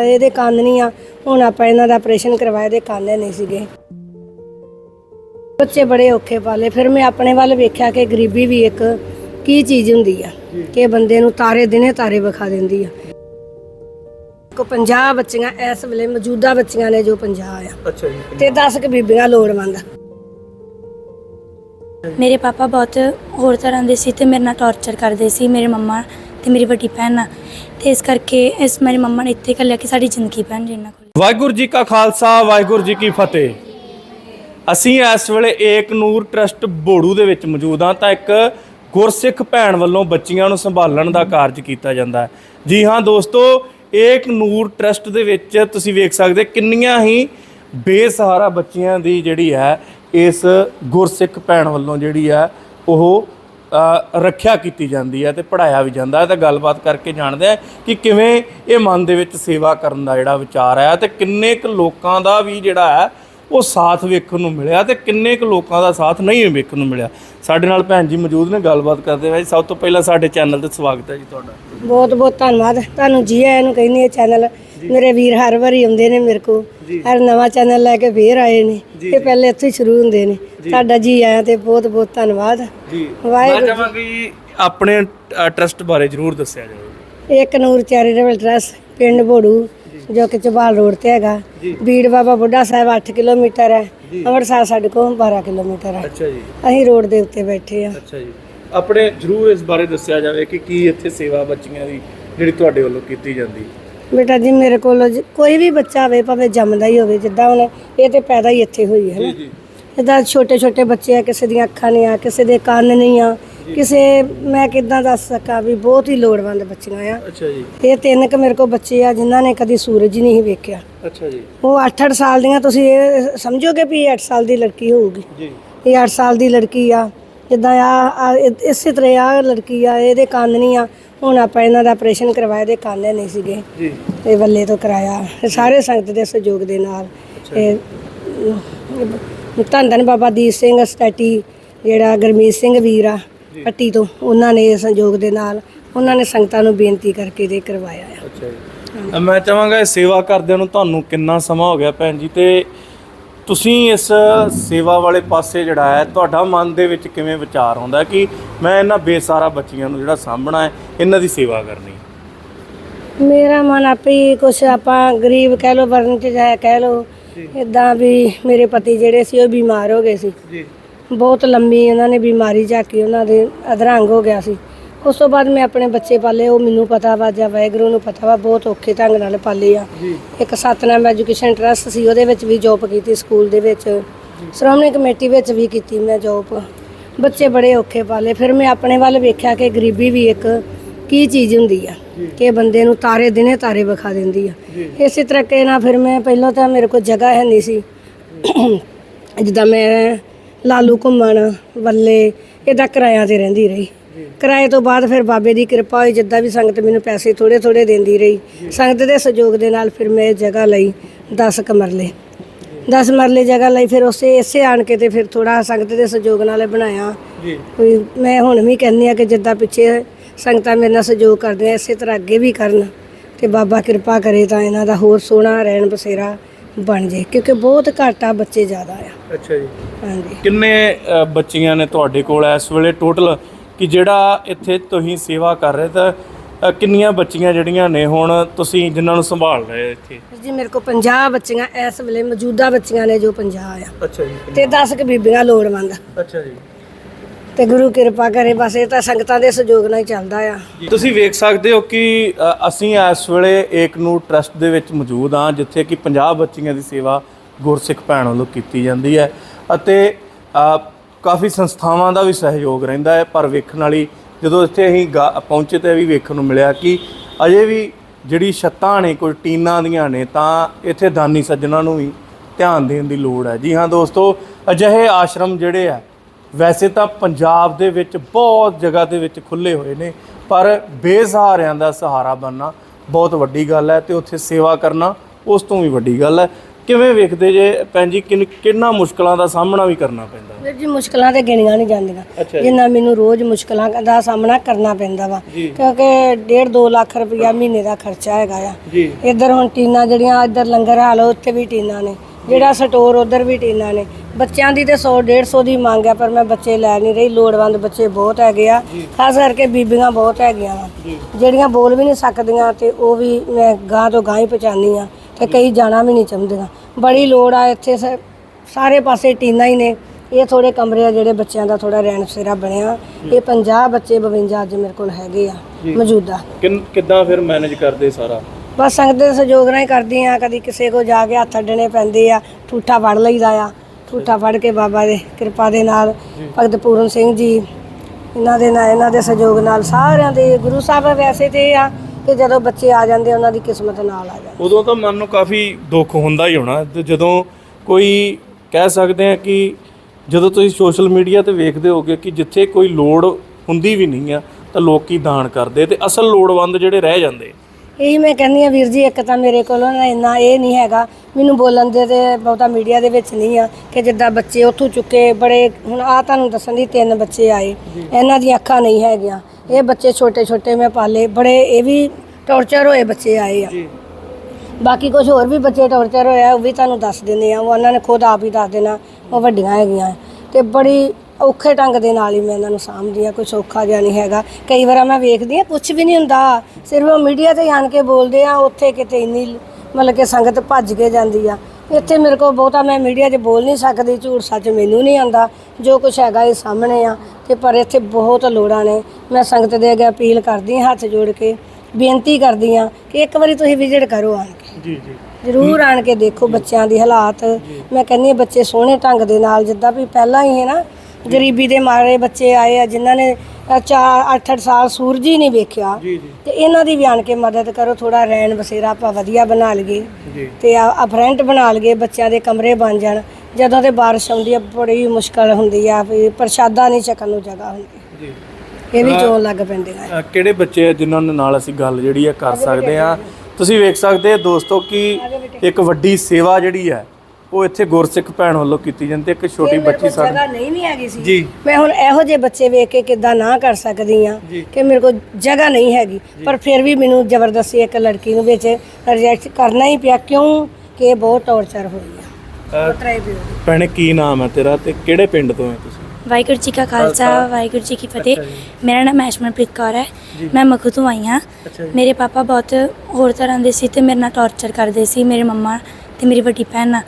ਇਹਦੇ ਕੰਨ ਨਹੀਂ ਆ। ਹੁਣ ਆਪਾਂ ਇਹਨਾਂ ਦਾ ਆਪਰੇਸ਼ਨ ਕਰਵਾਇਆ ਇਹਦੇ ਕੰਨ ਨਹੀਂ ਸੀਗੇ। ਬੱਚੇ ਬੜੇ ਔਖੇ ਪਾਲੇ। ਫਿਰ ਮੈਂ ਆਪਣੇ ਵੱਲ ਵੇਖਿਆ ਕਿ ਗਰੀਬੀ ਵੀ ਇੱਕ ਕੀ ਚੀਜ਼ ਹੁੰਦੀ ਆ ਕਿ ਬੰਦੇ ਨੂੰ ਤਾਰੇ ਦਿਨੇ ਤਾਰੇ ਵਿਖਾ ਦਿੰਦੀ ਆ। ਕੋ 50 ਬੱਚੀਆਂ ਇਸ ਵੇਲੇ ਮੌਜੂਦਾ ਬੱਚੀਆਂ ਨੇ ਜੋ 50 ਆ। ਅੱਛਾ ਜੀ। ਤੇ 10 ਕੁ ਬੀਬੀਆਂ ਲੋੜਵੰਦ ਮੇਰੇ ਪਾਪਾ ਬਹੁਤ ਹੋਰ ਤਰ੍ਹਾਂ ਦੇ ਸੀ ਤੇ ਮੇਰੇ ਨਾਲ ਟੌਰਚਰ ਕਰਦੇ ਸੀ। ਮੇਰੇ ਮੰਮਾ ਤੇ ਮੇਰੀ ਵੱਡੀ ਭੈਣ ਆ। ਤੇ ਇਸ ਕਰਕੇ ਇਸ ਮੇਰੇ ਮੰਮਾ ਨੇ ਇੱਥੇ ਕੱਲਿਆ ਕਿ ਸਾਡੀ ਜ਼ਿੰਦਗੀ ਬਣ ਜੀ, ਇਹਨਾਂ ਕੋਲ। ਵਾਹਿਗੁਰੂ ਜੀ ਕਾ ਖਾਲਸਾ, ਵਾਹਿਗੁਰੂ ਜੀ ਕੀ ਫਤਿਹ। ਅਸੀਂ ਇਸ ਵੇਲੇ ਏਕ ਨੂਰ ਟਰਸਟ ਬੋੜੂ ਦੇ ਵਿੱਚ ਮੌਜੂਦ ਹਾਂ, ਤਾਂ ਇੱਕ ਗੁਰਸਿੱਖ ਭੈਣ ਵੱਲੋਂ ਬੱਚੀਆਂ ਨੂੰ ਸੰਭਾਲਣ ਦਾ ਕਾਰਜ ਕੀਤਾ ਜਾਂਦਾ ਹੈ। ਜੀ ਹਾਂ ਦੋਸਤੋ, ਏਕ ਨੂਰ ਟਰਸਟ ਦੇ ਵਿੱਚ ਤੁਸੀਂ ਵੇਖ ਸਕਦੇ ਕਿੰਨੀਆਂ ਹੀ ਬੇਸਹਾਰਾ ਬੱਚੀਆਂ ਦੀ ਜਿਹੜੀ ਹੈ, ਇਸ ਗੁਰਸਿੱਖ ਭੈਣ ਵੱਲੋਂ ਜਿਹੜੀ ਹੈ, ਉਹ ਰੱਖਿਆ ਕੀਤੀ ਜਾਂਦੀ ਹੈ ਤੇ ਪੜਾਇਆ ਵੀ ਜਾਂਦਾ ਹੈ। ਤਾਂ ਗੱਲਬਾਤ ਕਰਕੇ ਜਾਣਦੇ ਆ ਕਿ ਕਿਵੇਂ ਇਹ ਮਨ ਦੇ ਵਿੱਚ ਸੇਵਾ ਕਰਨ ਦਾ ਜਿਹੜਾ ਵਿਚਾਰ ਆਇਆ ਤੇ ਕਿੰਨੇ ਕੁ ਲੋਕਾਂ ਦਾ ਵੀ ਜਿਹੜਾ ਹੈ ਉਹ ਸਾਥ ਵੇਖਣ ਨੂੰ ਮਿਲਿਆ ਤੇ ਕਿੰਨੇ ਕੁ ਲੋਕਾਂ ਦਾ ਸਾਥ ਨਹੀਂ ਵੇਖਣ ਨੂੰ ਮਿਲਿਆ। ਸਾਡੇ ਨਾਲ ਭੈਣ ਜੀ ਮੌਜੂਦ ਨੇ, ਗੱਲਬਾਤ ਕਰਦੇ ਹਾਂ ਜੀ ਸਭ ਤੋਂ ਪਹਿਲਾਂ ਸਾਡੇ ਚੈਨਲ ਤੇ ਸਵਾਗਤ ਹੈ ਜੀ ਤੁਹਾਡਾ। ਬਹੁਤ ਬਹੁਤ ਧੰਨਵਾਦ। ਤੁਹਾਨੂੰ ਜੀ ਆਇਆਂ ਨੂੰ ਕਹਿੰਦੀ ਇਹ ਚੈਨਲ ਮੇਰੇ ਵੀਰ ਹਰ ਵਾਰੀ ਆਉਂਦੇ ਨੇ ਮੇਰੇ ਕੋ ਹਰ ਨਵਾਂ ਚੈਨਲ ਲੈ ਕੇ ਫੇਰ ਆਏ ਨੇ। ਇਹ ਪਹਿਲੇ ਇੱਥੋਂ ਹੀ ਸ਼ੁਰੂ ਹੁੰਦੇ ਨੇ। ਤੁਹਾਡਾ ਜੀ ਆਇਆਂ ਤੇ ਬਹੁਤ ਬਹੁਤ ਧੰਨਵਾਦ। ਜੀ। ਮੈਂ ਚਾਹਾਂਗਾ ਕਿ ਆਪਣੇ ਟਰਸਟ ਬਾਰੇ ਜ਼ਰੂਰ ਦੱਸਿਆ ਜਾਵੇ। ਇੱਕ ਨੂਰ ਚੈਰੀਟੇਬਲ ਟਰਸਟ ਪਿੰਡ ਬੋੜੂ ਜੋ। ਕਿ ਚਬਾਲ ਰੋਡ ਤੇ ਹੈਗਾ। ਬੀੜ ਬਾਬਾ ਬੁੱਢਾ ਸਾਹਿਬ 8 ਕਿਲੋਮੀਟਰ ਹੈ। ਅੰਮ੍ਰਿਤਸਰ ਸਾਡੇ ਕੋਲ 12 ਕਿਲੋਮੀਟਰ ਹੈ। ਅੱਛਾ ਜੀ। ਅਸੀਂ ਰੋਡ ਦੇ ਉੱਤੇ ਬੈਠੇ ਆ ਅੱਛਾ ਜੀ। ਆਪਣੇ ਜ਼ਰੂਰ ਇਸ ਬਾਰੇ ਦੱਸਿਆ ਜਾਵੇ ਕਿ ਕੀ ਇੱਥੇ ਸੇਵਾ ਬੱਚੀਆਂ ਦੀ ਜਿਹੜੀ ਤੁਹਾਡੇ ਵੱਲੋਂ ਕੀਤੀ ਜਾਂਦੀ। ਬੇਟਾ ਜੀ ਮੇਰੇ ਕੋਲ ਜ- ਕੋਈ ਵੀ ਬੱਚਾ ਹੋਵੇ ਭਾਵੇਂ ਜੰਮਦਾ ਹੀ ਹੋਵੇ ਜਿੱਦਾਂ ਹੁਣ ਇਹ ਤੇ ਪੈਦਾ ਹੀ ਇੱਥੇ ਹੋਈ ਹੈ ਨਾ। ਜੀ ਜਿੱਦਾਂ ਛੋਟੇ ਛੋਟੇ ਬੱਚੇ ਆ ਕਿਸੇ ਦੀਆਂ ਅੱਖਾਂ ਨਹੀਂ ਆ ਕਿਸੇ ਦੇ ਕੰਨ ਨਹੀਂ ਆ ਕਿਸੇ ਮੈਂ ਕਿੱਦਾਂ ਦੱਸ ਸਕਾਂ ਵੀ ਬਹੁਤ ਹੀ ਲੋੜਵੰਦ ਬੱਚੀਆਂ ਆ। ਅੱਛਾ ਜੀ। ਇਹ ਤਿੰਨ ਕ ਮੇਰੇ ਕੋਲ ਬੱਚੇ ਆ ਜਿਨ੍ਹਾਂ ਨੇ ਕਦੀ ਸੂਰਜ ਹੀ ਨਹੀਂ ਵੇਖਿਆ। ਅੱਛਾ ਜੀ। ਉਹ 8-8 ਸਾਲ ਦੀਆਂ ਤੁਸੀਂ ਇਹ ਸਮਝੋਗੇ ਵੀ ਇਹ 8 ਸਾਲ ਦੀ ਲੜਕੀ ਹੋਊਗੀ? ਜੀ। ਇਹ 8 ਸਾਲ ਦੀ ਲੜਕੀ ਆ ਜਿੱਦਾਂ ਆ ਇਸੇ ਤਰ੍ਹਾਂ ਆ ਲੜਕੀ ਆ ਇਹਦੇ ਕੰਨ ਨਹੀਂ ਆ। ਹੁਣ ਆਪਾਂ ਇਹਨਾਂ ਦਾ ਆਪਰੇਸ਼ਨ ਕਰਵਾਇਆ ਇਹਦੇ ਕੰਨ ਨਹੀਂ ਸੀਗੇ। ਜੀ। ਇਹ ਵੱਲੇ ਤੋਂ ਕਰਾਇਆ। ਇਹ ਸਾਰੇ ਸੰਗਤ ਦੇ ਸਹਿਯੋਗ ਦੇ ਨਾਲ। ਅਮ, ਧੰਨ ਧੰਨ ਬਾਬਾ ਦੀਪ ਸਿੰਘ ਸਟੈਟੀ ਜਿਹੜਾ ਗਰਮੀਤ ਸਿੰਘ ਵੀਰ ਆ ਪੱਟੀ ਤੋਂ ਉਹਨਾਂ ਨੇ ਸੰਯੋਗ ਦੇ ਨਾਲ ਉਹਨਾਂ ਨੇ ਸੰਗਤਾਂ ਨੂੰ ਬੇਨਤੀ ਕਰਕੇ ਦੇ ਕਰਵਾਇਆ ਆ। ਅੱਛਾ ਜੀ। ਮੈਂ ਚਾਹਾਂਗਾ ਇਹ ਸੇਵਾ ਕਰਦਿਆਂ ਨੂੰ ਤੁਹਾਨੂੰ ਕਿੰਨਾ ਸਮਾਂ ਹੋ ਗਿਆ ਭੈਣ ਜੀ ਤੇ ਤੁਸੀਂ ਇਸ ਸੇਵਾ ਵਾਲੇ ਪਾਸੇ ਜਿਹੜਾ ਹੈ ਤੁਹਾਡਾ ਮਨ ਦੇ ਵਿੱਚ ਕਿਵੇਂ ਵਿਚਾਰ ਆਉਂਦਾ ਕਿ ਮੈਂ ਇਹਨਾਂ ਬੇਸਾਰਾ ਬੱਚੀਆਂ ਨੂੰ ਜਿਹੜਾ ਸਾਂਭਣਾ ਹੈ ਇਹਨਾਂ ਦੀ ਸੇਵਾ ਕਰਨੀ ਮੇਰਾ ਮਨ ਆਪੇ ਹੀ ਕੁਛ ਆਪਾਂ ਗਰੀਬ ਕਹਿ ਲੋ ਵਰਨ ਚ ਜਾਇਆ ਕਹਿ ਲੋ ਇਦਾਂ ਵੀ ਮੇਰੇ ਪਤੀ ਜਿਹੜੇ ਸੀ ਉਹ ਬਿਮਾਰ ਹੋ ਗਏ ਸੀ। ਜੀ। ਬਹੁਤ ਲੰਮੀ ਉਹਨਾਂ ਨੇ ਬਿਮਾਰੀ ਝਾਕੀ ਉਹਨਾਂ ਦੇ ਅਧਰੰਗ ਹੋ ਗਿਆ ਸੀ। ਉਸ ਤੋਂ ਬਾਅਦ ਮੈਂ ਆਪਣੇ ਬੱਚੇ ਪਾਲੇ ਉਹ ਮੈਨੂੰ ਪਤਾ ਵਾ ਜਾਂ ਵਾਹਿਗੁਰੂ ਨੂੰ ਪਤਾ ਵਾ ਬਹੁਤ ਔਖੇ ਢੰਗ ਨਾਲ ਪਾਲੇ ਆ। ਇੱਕ ਸਤਨਾਮ ਐਜੂਕੇਸ਼ਨ ਟਰਸਟ ਸੀ ਉਹਦੇ ਵਿੱਚ ਵੀ ਜੌਬ ਕੀਤੀ ਸਕੂਲ ਦੇ ਵਿੱਚ। ਸ਼੍ਰੋਮਣੀ ਕਮੇਟੀ ਵਿੱਚ ਵੀ ਕੀਤੀ ਮੈਂ ਜੌਬ ਬੱਚੇ ਬੜੇ ਔਖੇ ਪਾਲੇ। ਫਿਰ ਮੈਂ ਆਪਣੇ ਵੱਲ ਵੇਖਿਆ ਕਿ ਗਰੀਬੀ ਵੀ ਇੱਕ ਕੀ ਚੀਜ਼ ਹੁੰਦੀ ਆ ਕਿ ਬੰਦੇ ਨੂੰ ਤਾਰੇ ਦਿਨੇ ਤਾਰੇ ਵਿਖਾ ਦਿੰਦੀ ਆ। ਇਸੇ ਤਰੀਕੇ ਨਾਲ ਫਿਰ ਮੈਂ ਪਹਿਲਾਂ ਤਾਂ ਮੇਰੇ ਕੋਲ ਜਗ੍ਹਾ ਹੈ ਨਹੀਂ ਸੀ। ਜਿੱਦਾਂ ਮੈਂ ਲਾਲੂ ਘੁੰਮਣ ਵੱਲੇ ਇਹਦਾ ਕਿਰਾਇਆਂ ਤੇ ਰਹਿੰਦੀ ਰਹੀ। ਕਿਰਾਏ ਤੋਂ ਬਾਅਦ ਫਿਰ ਬਾਬੇ ਦੀ ਕਿਰਪਾ ਹੋਈ ਜਿੱਦਾਂ ਵੀ ਸੰਗਤ ਮੈਨੂੰ ਪੈਸੇ ਥੋੜੇ ਥੋੜੇ ਦਿੰਦੀ ਰਹੀ। ਸੰਗਤ ਦੇ ਸਹਿਯੋਗ ਦੇ ਨਾਲ ਫਿਰ ਮੈਂ ਇਹ ਜਗ੍ਹਾ ਲਈ 10 ਕਮਰਲੇ 10 ਮਰਲੇ ਜਗ੍ਹਾ ਲਈ ਫਿਰ ਉਸੇ ਇਸੇ ਆਣ ਕੇ ਤੇ ਫਿਰ ਥੋੜਾ ਸੰਗਤ ਦੇ ਸਹਿਯੋਗ ਨਾਲ ਬਣਾਇਆ। ਜੀ। ਕੋਈ ਮੈਂ ਹੁਣ ਵੀ ਕਹਿੰਦੀ ਆ ਕਿ ਜਿੱਦਾਂ ਪਿੱਛੇ ਸੰਗਤਾਂ ਮੇਰੇ ਨਾਲ ਸਹਿਯੋਗ ਕਰਦੀਆਂ ਇਸੇ ਤਰ੍ਹਾਂ ਅੱਗੇ ਵੀ ਕਰਨ ਤੇ ਬਾਬਾ ਕਿਰਪਾ ਕਰੇ ਤਾਂ ਇਹਨਾਂ ਦਾ ਹੋਰ ਸੋਹਣਾ ਰਹਿਣ ਬਸੇਰਾ ਬਣ ਜੇ ਕਿਉਂਕਿ ਬਹੁਤ ਘੱਟ ਆ ਬੱਚੇ ਜ਼ਿਆਦਾ ਆ। ਅੱਛਾ ਜੀ। ਹਾਂਜੀ। ਕਿੰਨੇ ਬੱਚੀਆਂ ਨੇ ਤੁਹਾਡੇ ਕੋਲ ਇਸ ਵੇਲੇ? ਟੋਟਲ ਕਿ ਜਿਹੜਾ ਇੱਥੇ ਤੁਸੀਂ ਸੇਵਾ ਕਰ ਰਹੇ ਤਾਂ ਅ, ਕਿੰਨੀਆਂ ਬੱਚੀਆਂ ਜਿਹੜੀਆਂ ਨੇ ਹੁਣ ਤੁਸੀਂ ਜਿਨ੍ਹਾਂ ਨੂੰ ਸੰਭਾਲ ਰਹੇ ਇੱਥੇ? ਜੀ ਮੇਰੇ ਕੋਲ 50 ਬੱਚੀਆਂ ਇਸ ਵੇਲੇ ਮੌਜੂਦਾ ਬੱਚੀਆਂ ਨੇ ਜੋ 50 ਆ। ਅੱਛਾ ਜੀ ਤੇ 10 ਕੁ ਬੀਬੀਆਂ ਲੋੜਵੰਦ। ਅੱਛਾ ਜੀ। ਤੇ ਗੁਰੂ ਕਿਰਪਾ ਕਰੇ ਬਸ ਇਹ ਤਾਂ ਸੰਗਤਾਂ ਦੇ ਸਹਿਯੋਗ ਨਾਲ ਹੀ ਚੱਲਦਾ ਆ। ਤੁਸੀਂ ਵੇਖ ਸਕਦੇ ਹੋ ਕਿ ਅ, ਅਸੀਂ ਇਸ ਵੇਲੇ ਏਕ ਨੂੰ ਟਰਸਟ ਦੇ ਵਿੱਚ ਮੌਜੂਦ ਹਾਂ ਜਿੱਥੇ ਕਿ 50 ਬੱਚੀਆਂ ਦੀ ਸੇਵਾ ਗੁਰਸਿੱਖ ਭੈਣ ਵੱਲੋਂ ਕੀਤੀ ਜਾਂਦੀ ਹੈ। ਅਤੇ ਅ, ਕਾਫੀ ਸੰਸਥਾਵਾਂ ਦਾ ਵੀ ਸਹਿਯੋਗ ਰਹਿੰਦਾ ਹੈ, ਪਰ ਵੇਖਣ ਵਾਲੀ ਜਦੋਂ ਇੱਥੇ ਅਸੀਂ ਗਾ- ਪਹੁੰਚੇ ਤੇ ਵੀ ਵੇਖਣ ਨੂੰ ਮਿਲਿਆ ਕਿ ਅਜੇ ਵੀ ਜਿਹੜੀ ਛੱਤਾਂ ਨੇ, ਕੋਈ ਟੀਨਾਂ ਦੀਆਂ ਨੇ, ਤਾਂ ਇੱਥੇ ਦਾਨੀ ਸੱਜਣਾ ਨੂੰ ਵੀ ਧਿਆਨ ਦੇਣ ਦੀ ਲੋੜ ਹੈ। ਜੀ ਹਾਂ ਦੋਸਤੋ, ਅਜਿਹੇ ਆਸ਼ਰਮ ਜਿਹੜੇ ਆ, ਵੈਸੇ ਤਾਂ ਪੰਜਾਬ ਦੇ ਵਿੱਚ ਬਹੁਤ ਜਗ੍ਹਾ ਦੇ ਵਿੱਚ ਖੁੱਲੇ ਹੋਏ ਨੇ, ਪਰ ਬੇਸਹਾਰਿਆਂ ਦਾ ਸਹਾਰਾ ਬਣਨਾ ਬਹੁਤ ਵੱਡੀ ਗੱਲ ਹੈ ਤੇ ਉੱਥੇ ਸੇਵਾ ਕਰਨਾ ਉਸ ਤੋਂ ਵੀ ਵੱਡੀ ਗੱਲ ਹੈ। ਕਿਵੇਂ ਵੇਖਦੇ ਜੇ ਭੈਣ ਜੀ ਕਿੰਨ- ਕਿੰਨਾ ਮੁਸ਼ਕਲਾਂ ਦਾ ਸਾਹਮਣਾ ਵੀ ਕਰਨਾ ਪੈਂਦਾ? ਵੀਰ ਜੀ ਮੁਸ਼ਕਲਾਂ ਤੇ ਗਿਣੀਆਂ ਨਹੀਂ ਜਾਂਦੀਆਂ। ਅੱਛਾ ਜੀ। ਜਿੰਨਾ ਮੈਨੂੰ ਰੋਜ਼ ਮੁਸ਼ਕਲਾਂ ਦਾ ਸਾਹਮਣਾ ਕਰਨਾ ਪੈਂਦਾ ਵਾ। ਜੀ। ਕਿਉਂਕਿ 1.5 2 ਲੱਖ ਰੁਪਇਆ ਮਹੀਨੇ ਦਾ ਖਰਚਾ ਹੈਗਾ ਆ। ਜੀ। ਇੱਧਰ ਹੁਣ ਟੀਨਾਂ ਜਿਹੜੀਆਂ ਇੱਧਰ ਲੰਗਰ ਹਾਲ ਆ, ਉੱਥੇ ਵੀ ਟੀਨਾਂ ਨੇ। ਜਿਹੜਾ ਸਟੋਰ ਉੱਧਰ ਵੀ ਟੀਨਾਂ ਨੇ। ਬੱਚਿਆਂ ਦੀ ਤੇ 100 150 ਦੀ ਮੰਗ ਆ ਪਰ ਮੈਂ ਬੱਚੇ ਲੈ ਨਹੀਂ ਰਹੀ। ਲੋੜਵੰਦ ਬੱਚੇ ਬਹੁਤ ਹੈਗੇ ਆ। ਖਾਸ ਕਰਕੇ ਬੀਬੀਆਂ ਬਹੁਤ ਹੈਗੀਆਂ ਵਾ। ਜਿਹੜੀਆਂ ਬੋਲ ਵੀ ਨਹੀਂ ਸਕਦੀਆਂ ਤੇ ਉਹ ਵੀ ਮੈਂ ਗਾਂ ਤੋਂ ਗਾਂ ਹੀ ਪਹੁੰਚਾਉਂਦੀ ਆ। ਤੇ ਕਈ ਜਾਣਾ ਵੀ ਨਹੀਂ ਚਾਹੁੰਦੀਆਂ। ਬੜੀ ਲੋੜ ਆ ਇੱਥੇ ਸ- ਸਾਰੇ ਪਾਸੇ ਟੀਨਾਂ ਹੀ ਨੇ। ਇਹ ਥੋੜੇ ਕਮਰੇ ਆ ਜਿਹੜੇ ਬੱਚਿਆਂ ਦਾ ਥੋੜਾ ਰਹਿਣ ਬਸੇਰਾ ਬਣਿਆ। ਇਹ 50 ਬੱਚੇ 52 ਅੱਜ ਮੇਰੇ ਕੋਲ ਹੈਗੇ ਆ ਮੌਜੂਦਾ। ਕਿੰਨ ਕਿੱਦਾਂ ਫਿਰ ਮੈਨੇਜ ਕਰਦੇ ਸਾਰਾ? ਬਸ ਸੰਗਤ ਦੇ ਸਹਿਯੋਗ ਨਾਲ ਹੀ ਕਰਦੀ ਆ। ਕਦੀ ਕਿਸੇ ਕੋ ਜਾ ਕੇ ਹੱਥ ਅੱਡਣੇ ਪੈਂਦੇ ਆ। ਠੂਠਾ ਫੜ ਲਈਦਾ ਆ। ਠੂਠਾ ਫੜ ਕੇ ਬਾਬਾ ਦੇ ਕਿਰਪਾ ਦੇ ਨਾਲ ਭਗਤ ਪੂਰਨ ਸਿੰਘ ਜੀ ਇਹਨਾਂ ਦੇ ਨਾਲ ਇਹਨਾਂ ਦੇ ਸਹਿਯੋਗ ਨਾਲ ਸਾਰਿਆਂ ਦੇ ਗੁਰੂ ਸਾਹਿਬ ਵੈਸੇ ਤੇ ਆ। ਕਿ ਜਦੋਂ ਬੱਚੇ ਆ ਜਾਂਦੇ ਉਹਨਾਂ ਦੀ ਕਿਸਮਤ ਨਾਲ ਆ ਜਾਂਦੀ। ਉਦੋਂ ਤਾਂ ਮਨ ਨੂੰ ਕਾਫੀ ਦੁੱਖ ਹੁੰਦਾ ਹੀ ਹੋਣਾ। ਤੇ ਜਦੋਂ ਕੋਈ ਕਹਿ ਸਕਦੇ ਆ ਕਿ ਜਦੋਂ ਤੁਸੀਂ ਸੋਸ਼ਲ ਮੀਡੀਆ ਤੇ ਵੇਖਦੇ ਹੋਗੇ ਕਿ ਜਿੱਥੇ ਕੋਈ ਲੋੜ ਹੁੰਦੀ ਵੀ ਨਹੀਂ ਆ ਤਾਂ ਲੋਕੀ ਦਾਨ ਕਰਦੇ ਤੇ ਅਸਲ ਲੋੜਵੰਦ ਜਿਹੜੇ ਰਹਿ ਜਾਂਦੇ। ਇਹੀ ਮੈਂ ਕਹਿੰਦੀ ਆ ਵੀਰ ਜੀ ਇੱਕ ਤਾਂ ਮੇਰੇ ਕੋਲ ਨਾ ਇੰਨਾ ਇਹ ਨਹੀਂ ਹੈਗਾ ਮੈਨੂੰ ਬੋਲਣ ਦੇ ਤੇ ਬਹੁਤਾ ਮੀਡੀਆ ਦੇ ਵਿੱਚ ਨਹੀਂ ਆ ਕਿ ਜਿੱਦਾਂ ਬੱਚੇ ਉੱਥੋਂ ਚੁੱਕੇ ਬੜੇ ਹੁਣ ਆ ਤੁਹਾਨੂੰ ਦੱਸਣ ਦੀ ਤਿੰਨ ਬੱਚੇ ਆਏ ਇਹਨਾਂ ਦੀਆਂ ਅੱਖਾਂ ਨਹੀਂ ਹੈਗੀਆਂ। ਇਹ ਬੱਚੇ ਛੋਟੇ ਛੋਟੇ ਮੈਂ ਪਾਲੇ ਬੜੇ ਇਹ ਵੀ ਟੌਰਚਰ ਹੋਏ ਬੱਚੇ ਆਏ ਆ। ਬਾਕੀ ਕੁਝ ਹੋਰ ਵੀ ਬੱਚੇ ਟੌਰਚਰ ਹੋਇਆ ਉਹ ਵੀ ਤੁਹਾਨੂੰ ਦੱਸ ਦਿੰਦੇ ਆ ਉਹ ਉਹਨਾਂ ਨੇ ਖੁਦ ਆਪ ਹੀ ਦੱਸ ਦੇਣਾ ਉਹ ਵੱਡੀਆਂ ਹੈਗੀਆਂ। ਤੇ ਬੜੀ ਔਖੇ ਢੰਗ ਦੇ ਨਾਲ ਹੀ ਮੈਂ ਇਹਨਾਂ ਨੂੰ ਸਾਂਭਦੀ ਆ ਕੋਈ ਸੌਖਾ ਜਿਹਾ ਨਹੀਂ ਹੈਗਾ। ਕਈ ਵਾਰ ਮੈਂ ਵੇਖਦੀ ਆ ਕੁਝ ਵੀ ਨਹੀਂ ਹੁੰਦਾ। ਸਿਰਫ ਉਹ ਮੀਡੀਆ ਤੇ ਆਣ ਕੇ ਬੋਲਦੇ ਆ ਉੱਥੇ ਕਿਤੇ ਇੰਨੀ ਮਤਲਬ ਕਿ ਸੰਗਤ ਭੱਜ ਕੇ ਜਾਂਦੀ ਆ। ਇੱਥੇ ਮੇਰੇ ਕੋਲ ਬਹੁਤਾ ਮੈਂ ਮੀਡੀਆ 'ਚ ਬੋਲ ਨਹੀਂ ਸਕਦੀ ਝੂਠ ਸੱਚ ਮੈਨੂੰ ਨਹੀਂ ਆਂਦਾ ਜੋ ਕੁਝ ਹੈਗਾ ਇਹ ਸਾਹਮਣੇ ਆ ਤੇ ਪਰ ਇੱਥੇ ਬਹੁਤ ਲੋੜਾਂ ਨੇ। ਮੈਂ ਸੰਗਤ ਦੇ ਅੱਗੇ ਅਪੀਲ ਕਰਦੀ ਹਾਂ ਹੱਥ ਜੋੜ ਕੇ ਬੇਨਤੀ ਕਰਦੀ ਹਾਂ ਕਿ ਇੱਕ ਵਾਰੀ ਤੁਸੀਂ ਵਿਜ਼ਿਟ ਕਰੋ ਆਣ ਕੇ। ਜੀ ਜੀ। ਜ਼ਰੂਰ ਆਣ ਕੇ ਦੇਖੋ ਬੱਚਿਆਂ ਦੀ ਹਾਲਾਤ। ਮੈਂ ਕਹਿੰਦੀ ਹਾਂ ਬੱਚੇ ਸੋਹਣੇ ਢੰਗ ਦੇ ਨਾਲ ਜਿੱਦਾਂ ਵੀ ਪਹਿਲਾਂ ਹੀ ਹੈ ਨਾ ਗਰੀਬੀ ਦੇ ਮਾਰੇ ਬੱਚੇ ਆਏ ਆ ਜਿਨ੍ਹਾਂ ਨੇ 4 8-8 ਸਾਲ ਸੂਰਜ ਹੀ ਨਹੀਂ ਵੇਖਿਆ। ਤੇ ਇਹਨਾਂ ਦੀ ਵੀ ਆਣ ਕੇ ਮਦਦ ਕਰੋ ਥੋੜਾ ਰਹਿਣ ਬਸੇਰਾ ਆਪਾਂ ਵਧੀਆ ਬਣਾ ਲਈਏ। ਜੀ। ਤੇ ਆ ਫਰੰਟ ਬਣਾ ਲਈਏ ਬੱਚਿਆਂ ਦੇ ਕਮਰੇ ਬਣ ਜਾਣ। ਜਦੋਂ ਤੇ ਬਾਰਿਸ਼ ਆਉਂਦੀ ਆ ਬੜੀ ਮੁਸ਼ਕਲ ਹੁੰਦੀ ਆ ਵੀ ਪ੍ਰਸ਼ਾਦਾ ਨਹੀਂ ਛਕਣ ਨੂੰ ਜਗ੍ਹਾ ਹੁੰਦੀ। ਜੀ। ਇਹ ਵੀ ਚੋਣ ਲੱਗ ਪੈਂਦੇ ਆ। ਅਹ ਕਿਹੜੇ ਬੱਚੇ ਆ ਜਿਨ੍ਹਾਂ ਦੇ ਨਾਲ ਅਸੀਂ ਗੱਲ ਜਿਹੜੀ ਆ ਕਰ ਸਕਦੇ ਆ? ਤੁਸੀਂ ਵੇਖ ਸਕਦੇ ਆ ਦੋਸਤੋ ਕਿ ਇੱਕ ਵੱਡੀ ਸੇਵਾ ਜਿਹੜੀ ਹੈ ਉਹ ਇੱਥੇ ਗੁਰਸਿੱਖ ਭੈਣ ਵੱਲੋਂ ਕੀਤੀ ਜਾਂਦੀ ਹੈ। ਇੱਕ ਛੋਟੀ ਬੱਚੀ ਸਾਡੀ ਜਗ੍ਹਾ ਨਹੀਂ ਵੀ ਹੈਗੀ ਸੀ। ਜੀ। ਮੈਂ ਹੁਣ ਇਹੋ ਜਿਹੇ ਬੱਚੇ ਵੇਖ ਕੇ ਕਿੱਦਾਂ ਨਾ ਕਰ ਸਕਦੀ ਆ ਕਿ ਮੇਰੇ ਕੋਲ ਜਗ੍ਹਾ ਨਹੀਂ ਹੈਗੀ। ਪਰ ਫਿਰ ਵੀ ਮੈਨੂੰ ਜ਼ਬਰਦਸਤੀ ਇੱਕ ਲੜਕੀ ਨੂੰ ਵਿੱਚ ਰਿਜੈਕਟ ਕਰਨਾ ਹੀ ਪਿਆ। ਕਿਉਂ? ਕਿ ਇਹ ਬਹੁਤ ਟੌਰਚਰ ਹੋਈ ਆ। ਅਹ ਟਰਾਈ ਵੀ ਭੈਣੇ ਕੀ ਨਾਮ ਹੈ ਤੇਰਾ ਤੇ ਕਿਹੜੇ ਪਿੰਡ ਤੋਂ ਹੈ ਤੁਸੀਂ? ਵਾਹਿਗੁਰੂ ਜੀ ਕਾ ਖਾਲਸਾ ਵਾਹਿਗੁਰੂ ਜੀ ਕੀ ਫਤਿਹ। ਮੇਰਾ ਨਾਮ ਐਸ਼ਮਨਪ੍ਰੀਤ ਕੌਰ ਹੈ। ਮੈਂ ਮਖੂ ਤੋਂ ਆਈ ਹਾਂ। ਮੇਰੇ ਪਾਪਾ ਬਹੁਤ ਹੋਰ ਤਰ੍ਹਾਂ ਦੇ ਸੀ ਤੇ ਮੇਰੇ ਨਾਲ ਟੌਰਚਰ ਕਰਦੇ ਸੀ। ਮੇਰੇ ਮੰਮਾ ਤੇ ਮੇਰੀ ਵੱਡੀ ਭੈਣ ਨਾਲ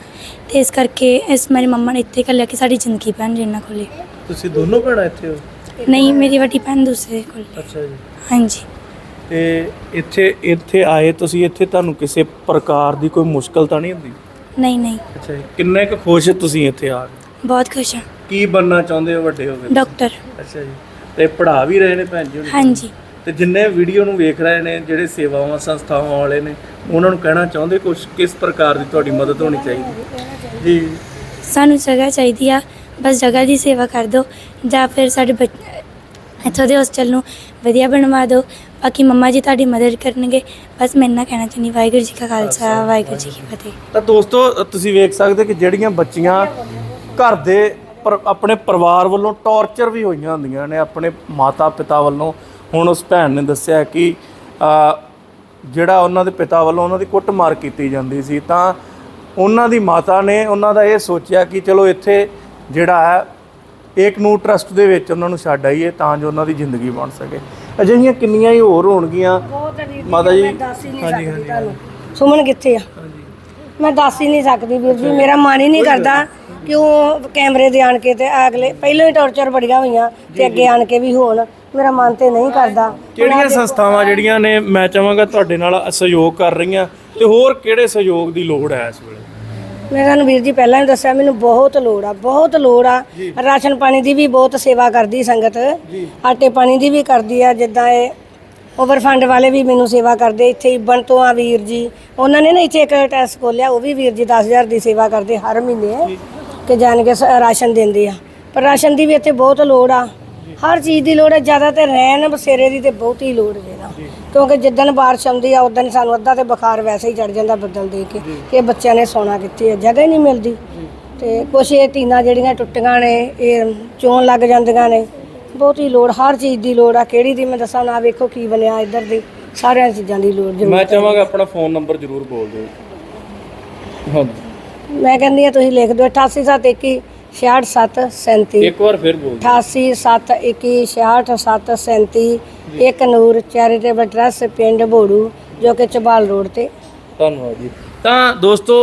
ਤੇ ਇਸ ਕਰਕੇ ਇਸ ਮੇਰੀ ਮੰਮਾ ਨੇ ਇੱਥੇ ਕੱਲਿਆ ਕਿ ਸਾਡੀ ਜ਼ਿੰਦਗੀ ਬਣ ਜਿੰਨਾ ਕੋਲੇ। ਤੁਸੀਂ ਦੋਨੋਂ ਭੈਣਾਂ ਇੱਥੇ ਹੋ? ਨਹੀਂ ਮੇਰੀ ਵੱਡੀ ਭੈਣ ਦੂਸਰੇ ਕੋਲ। ਅੱਛਾ ਜੀ। ਹਾਂਜੀ। ਤੇ ਇੱਥੇ ਇੱਥੇ ਆਏ ਤੁਸੀਂ ਇੱਥੇ ਤੁਹਾਨੂੰ ਕਿਸੇ ਪ੍ਰਕਾਰ ਦੀ ਕੋਈ ਮੁਸ਼ਕਲ ਤਾਂ ਨਹੀਂ ਹੁੰਦੀ? ਨਹੀਂ ਨਹੀਂ। ਅੱਛਾ ਜੀ। ਕਿੰਨੇ ਕੁ ਖੁਸ਼ ਤੁਸੀਂ ਇੱਥੇ ਆ ਕੇ? ਬਹੁਤ ਖੁਸ਼ ਹਾਂ ਕੀ ਬਣਨਾ ਚਾਹੁੰਦੇ ਹੋ ਵੱਡੇ ਹੋ ਕੇ ਡਾਕਟਰ। ਅੱਛਾ ਜੀ। ਤੇ ਪੜ੍ਹਾ ਵੀ ਰਹੇ ਨੇ ਭੈਣ ਜੀ ਹੋਣੀ? ਹਾਂਜੀ। ਤੇ ਜਿੰਨੇ ਵੀਡੀਓ ਨੂੰ ਵੇਖ ਰਹੇ ਨੇ ਜਿਹੜੇ ਸੇਵਾਵਾਂ ਸੰਸਥਾਵਾਂ ਵਾਲੇ ਨੇ ਉਹਨਾਂ ਨੂੰ ਕਹਿਣਾ ਚਾਹੁੰਦੇ ਕੁਝ ਕਿਸ ਪ੍ਰਕਾਰ ਦੀ ਤੁਹਾਡੀ ਮਦਦ ਹੋਣੀ ਚਾਹੀਦੀ? ਜੀ। ਸਾਨੂੰ ਜਗ੍ਹਾ ਚਾਹੀਦੀ ਆ। ਬਸ ਜਗ੍ਹਾ ਦੀ ਸੇਵਾ ਕਰ ਦਿਓ ਜਾਂ ਫਿਰ ਸਾਡੇ ਬੱਚ- ਇੱਥੋਂ ਦੇ ਹੋਸਟਲ ਨੂੰ ਵਧੀਆ ਬਣਵਾ ਦਿਓ। ਬਾਕੀ ਮੰਮਾ ਜੀ ਤੁਹਾਡੀ ਮਦਦ ਕਰਨਗੇ। ਬਸ ਮੈਂ ਇੰਨਾ ਕਹਿਣਾ ਚਾਹੁੰਦੀ ਵਾਹਿਗੁਰੂ ਜੀ ਕਾ ਖਾਲਸਾ ਵਾਹਿਗੁਰੂ ਜੀ ਕੀ ਫਤਿਹ। ਤਾਂ ਦੋਸਤੋ ਤੁਸੀਂ ਵੇਖ ਸਕਦੇ ਕਿ ਜਿਹੜੀਆਂ ਬੱਚੀਆਂ ਘਰ ਦੇ ਪਰ ਆਪਣੇ ਪਰਿਵਾਰ ਵੱਲੋਂ ਟੌਰਚਰ ਵੀ ਹੋਈਆਂ ਹੁੰਦੀਆਂ ਨੇ ਆਪਣੇ ਮਾਤਾ ਪਿਤਾ ਵੱਲੋਂ। ਹੁਣ ਉਸ ਭੈਣ ਨੇ ਦੱਸਿਆ ਕਿ ਜਿਹੜਾ ਉਹਨਾਂ ਦੇ ਪਿਤਾ ਵੱਲੋਂ ਉਹਨਾਂ ਦੀ ਕੁੱਟਮਾਰ ਕੀਤੀ ਜਾਂਦੀ ਸੀ ਤਾਂ ਉਹਨਾਂ ਦੀ ਮਾਤਾ ਨੇ ਉਹਨਾਂ ਦਾ ਇਹ ਸੋਚਿਆ ਕਿ ਚਲੋ ਇੱਥੇ ਜਿਹੜਾ ਹੈ ਏਕ ਨੂੰ ਟਰਸਟ ਦੇ ਵਿੱਚ ਉਹਨਾਂ ਨੂੰ ਛੱਡ ਆਈਏ ਤਾਂ ਜੋ ਉਹਨਾਂ ਦੀ ਜ਼ਿੰਦਗੀ ਬਣ ਸਕੇ। ਅਜਿਹੀਆਂ ਕਿੰਨੀਆਂ ਹੀ ਹੋਰ ਹੋਣਗੀਆਂ। ਮਾਤਾ ਜੀ ਮੈਂ ਦੱਸ ਹੀ ਨਹੀਂ ਸਕਦੀ ਤੁਹਾਨੂੰ। ਸੁਮਨ ਕਿੱਥੇ ਆ? ਮੈਂ ਦੱਸ ਹੀ ਨਹੀਂ ਸਕਦੀ ਵੀਰ ਜੀ ਮੇਰਾ ਮਨ ਹੀ ਨਹੀਂ ਕਰਦਾ ਕਿ ਉਹ ਕੈਮਰੇ ਦੇ ਆਣ ਕੇ ਤੇ ਅਗਲੇ ਪਹਿਲਾਂ ਹੀ ਟੌਰਚਰ ਬੜੀਆਂ ਹੋਈਆਂ ਤੇ ਅੱਗੇ ਆਣ ਕੇ ਵੀ ਹੋਣ। ਮੇਰਾ ਮਨ ਤੇ ਨਹੀਂ ਕਰਦਾ। ਕਿਹੜੀਆਂ ਸੰਸਥਾਵਾਂ ਜਿਹੜੀਆਂ ਨੇ ਮੈਂ ਚਾਹਾਂਗਾ ਤੁਹਾਡੇ ਨਾਲ ਸਹਿਯੋਗ ਕਰ ਰਹੀਆਂ ਤੇ ਹੋਰ ਕਿਹੜੇ ਸਹਿਯੋਗ ਦੀ ਲੋੜ ਹੈ ਇਸ ਵੇਲੇ? ਮੈਂ ਤੁਹਾਨੂੰ ਵੀਰ ਜੀ ਪਹਿਲਾਂ ਹੀ ਦੱਸਿਆ ਮੈਨੂੰ ਬਹੁਤ ਲੋੜ ਆ ਬਹੁਤ ਲੋੜ ਆ। ਰਾਸ਼ਨ ਪਾਣੀ ਦੀ ਵੀ ਬਹੁਤ ਸੇਵਾ ਕਰਦੀ ਸੰਗਤ। ਆਟੇ ਪਾਣੀ ਦੀ ਵੀ ਕਰਦੀ ਆ ਜਿੱਦਾਂ ਇਹ ਓਵਰਫੰਡ ਵਾਲੇ ਵੀ ਮੈਨੂੰ ਸੇਵਾ ਕਰਦੇ। ਇੱਥੇ ਹੀ ਤੋਂ ਆ ਵੀਰ ਜੀ ਉਹਨਾਂ ਨੇ ਨਾ ਇੱਥੇ ਇੱਕ ਟੈਸਟ ਖੋਲਿਆ ਉਹ ਵੀ ਵੀਰ ਜੀ 10000 ਦੀ ਸੇਵਾ ਕਰਦੇ ਹਰ ਮਹੀਨੇ ਕਿ ਜਾਣ ਕੇ ਰਾਸ਼ਨ ਦਿੰਦੇ ਆ। ਪਰ ਰਾਸ਼ਨ ਦੀ ਵੀ ਇੱਥੇ ਬਹੁਤ ਲੋੜ ਆ। ਹਰ ਚੀਜ਼ ਦੀ ਲੋੜ ਹੈ ਜ਼ਿਆਦਾਤਰ ਰਹਿਣ ਬਸੇਰੇ ਦੀ ਤੇ ਬਹੁਤੀ ਲੋੜ ਜੇ ਨਾ। ਕਿਉਂਕਿ ਜਿੱਦਣ ਬਾਰਿਸ਼ ਆਉਂਦੀ ਆ ਉਦੋਂ ਸਾਨੂੰ ਅੱਧਾ ਤੇ ਬੁਖਾਰ ਵੈਸੇ ਹੀ ਚੜ ਜਾਂਦਾ ਬੱਦਲ ਦੇ ਕੇ ਕਿ ਬੱਚਿਆਂ ਨੇ ਸੌਣਾ ਕਿੱਥੇ ਹੈ ਜਗ੍ਹਾ ਹੀ ਨਹੀਂ ਮਿਲਦੀ। ਤੇ ਕੁਛ ਇਹ ਟੀਨਾਂ ਜਿਹੜੀਆਂ ਟੁੱਟੀਆਂ ਨੇ ਇਹ ਚੋਣ ਲੱਗ ਜਾਂਦੀਆਂ ਨੇ ਬਹੁਤੀ ਲੋੜ ਹਰ ਚੀਜ਼ ਦੀ ਲੋੜ ਆ ਕਿਹੜੀ ਦੀ ਮੈਂ ਦੱਸਾਂ ਨਾ ਵੇਖੋ ਕੀ ਬਣਿਆ ਇੱਧਰ ਦੀ ਸਾਰੀਆਂ ਚੀਜ਼ਾਂ ਦੀ ਲੋੜ ਜ਼ਰੂਰ ਮੈਂ ਚਾਹਾਂਗਾ ਆਪਣਾ ਫੋਨ ਨੰਬਰ ਜ਼ਰੂਰ ਬੋਲ ਦਿਓ। ਹਾਂਜੀ। ਮੈਂ ਕਹਿੰਦੀ ਆ ਤੁਸੀਂ ਲਿਖ ਦਿਓ 88721 66737 ਇੱਕ ਵਾਰ ਫਿਰ ਬੋਲ ਦਿਓ। 88721 66737 ਇੱਕ ਨੂਰ ਚੈਰੀਟੇਬਲ ਟਰਸਟ ਪਿੰਡ ਬੋੜੂ ਜੋ ਕਿ ਚਬਾਲ ਰੋਡ ਤੇ। ਧੰਨਵਾਦ ਜੀ। ਤਾਂ ਦੋਸਤੋ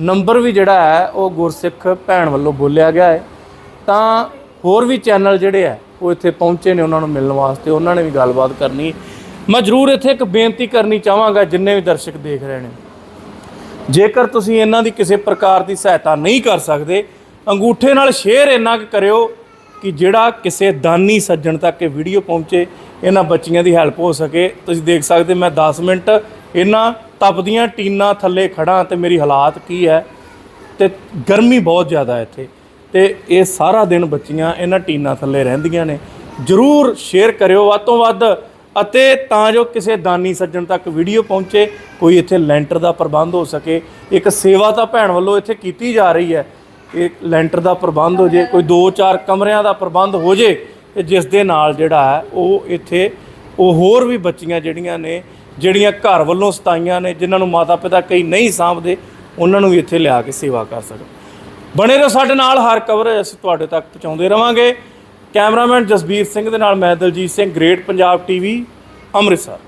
ਨੰਬਰ ਵੀ ਜਿਹੜਾ ਹੈ ਉਹ ਗੁਰਸਿੱਖ ਭੈਣ ਵੱਲੋਂ ਬੋਲਿਆ ਗਿਆ ਹੈ। ਤਾਂ ਹੋਰ ਵੀ ਚੈਨਲ ਜਿਹੜੇ ਆ ਉਹ ਇੱਥੇ ਪਹੁੰਚੇ ਨੇ ਉਹਨਾਂ ਨੂੰ ਮਿਲਣ ਵਾਸਤੇ। ਉਹਨਾਂ ਨੇ ਵੀ ਗੱਲਬਾਤ ਕਰਨੀ। ਮੈਂ ਜ਼ਰੂਰ ਇੱਥੇ ਇੱਕ ਬੇਨਤੀ ਕਰਨੀ ਚਾਹਾਂਗਾ ਜਿੰਨੇ ਵੀ ਦਰਸ਼ਕ ਦੇਖ ਰਹੇ ਨੇ। ਜੇਕਰ ਤੁਸੀਂ ਇਹਨਾਂ ਦੀ ਕਿਸੇ ਪ੍ਰਕਾਰ ਦੀ ਸਹਾਇਤਾ ਨਹੀਂ ਕਰ ਸਕਦੇ ਅੰਗੂਠੇ ਨਾਲ ਸ਼ੇਅਰ ਇੰਨਾ ਕੁ ਕਰਿਓ ਕਿ ਜਿਹੜਾ ਕਿਸੇ ਦਾਨੀ ਸੱਜਣ ਤੱਕ ਇਹ ਵੀਡੀਓ ਪਹੁੰਚੇ, ਇਹਨਾਂ ਬੱਚੀਆਂ ਦੀ ਹੈਲਪ ਹੋ ਸਕੇ। ਤੁਸੀਂ ਦੇਖ ਸਕਦੇ, ਮੈਂ 10 ਮਿੰਟ ਇਹਨਾਂ ਤਪਦੀਆਂ ਟੀਨਾਂ ਥੱਲੇ ਖੜਾ ਤੇ ਮੇਰੀ ਹਾਲਾਤ ਕੀ ਹੈ। ਤੇ ਗਰਮੀ ਬਹੁਤ ਜ਼ਿਆਦਾ ਹੈ ਇੱਥੇ। ਤੇ ਇਹ ਸਾਰਾ ਦਿਨ ਬੱਚੀਆਂ ਇਹਨਾਂ ਟੀਨਾਂ ਥੱਲੇ ਰਹਿੰਦੀਆਂ ਨੇ। ਜਰੂਰ ਸ਼ੇਅਰ ਕਰਿਓ ਵੱਧ ਤੋਂ ਵੱਧ ਅਤੇ ਤਾਂ ਜੋ ਕਿਸੇ ਦਾਨੀ ਸੱਜਣ ਤੱਕ ਵੀਡੀਓ ਪਹੁੰਚੇ, ਕੋਈ ਇੱਥੇ ਲੈਂਟਰ ਦਾ ਪ੍ਰਬੰਧ ਹੋ ਸਕੇ। ਇੱਕ ਸੇਵਾ ਤਾਂ ਭੈਣ ਵੱਲੋਂ ਇੱਥੇ ਕੀਤੀ ਜਾ ਰਹੀ ਹੈ। ਇਹ ਲੈਂਟਰ ਦਾ ਪ੍ਰਬੰਧ ਹੋ ਜੇ, ਕੋਈ 2-4 ਕਮਰਿਆਂ ਦਾ ਪ੍ਰਬੰਧ ਹੋ ਜੇ, ਤੇ ਜਿਸ ਦੇ ਨਾਲ ਜਿਹੜਾ ਹੈ, ਉਹ ਇੱਥੇ, ਉਹ ਹੋਰ ਵੀ ਬੱਚੀਆਂ ਜਿਹੜੀਆਂ ਨੇ, ਜਿਹੜੀਆਂ ਘਰ ਵੱਲੋਂ ਸਤਾਈਆਂ ਨੇ, ਜਿਨ੍ਹਾਂ ਨੂੰ ਮਾਤਾ ਪਿਤਾ ਕਈ ਨਹੀਂ ਸਾਂਭਦੇ, ਉਹਨਾਂ ਨੂੰ ਵੀ ਇੱਥੇ ਲਿਆ ਕੇ ਸੇਵਾ ਕਰ ਸਕਣ। ਬਣੇ ਰਹੋ ਸਾਡੇ ਨਾਲ, ਹਰ ਕਵਰ ਅਸੀਂ ਤੁਹਾਡੇ ਤੱਕ ਪਹੁੰਚਾਉਂਦੇ ਰਵਾਂਗੇ। ਕੈਮਰਾਮੈਨ ਜਸਬੀਰ ਸਿੰਘ ਦੇ ਨਾਲ ਮੈਂ ਦਲਜੀਤ ਸਿੰਘ, ਗ੍ਰੇਟ ਪੰਜਾਬ ਟੀਵੀ, ਅੰਮ੍ਰਿਤਸਰ।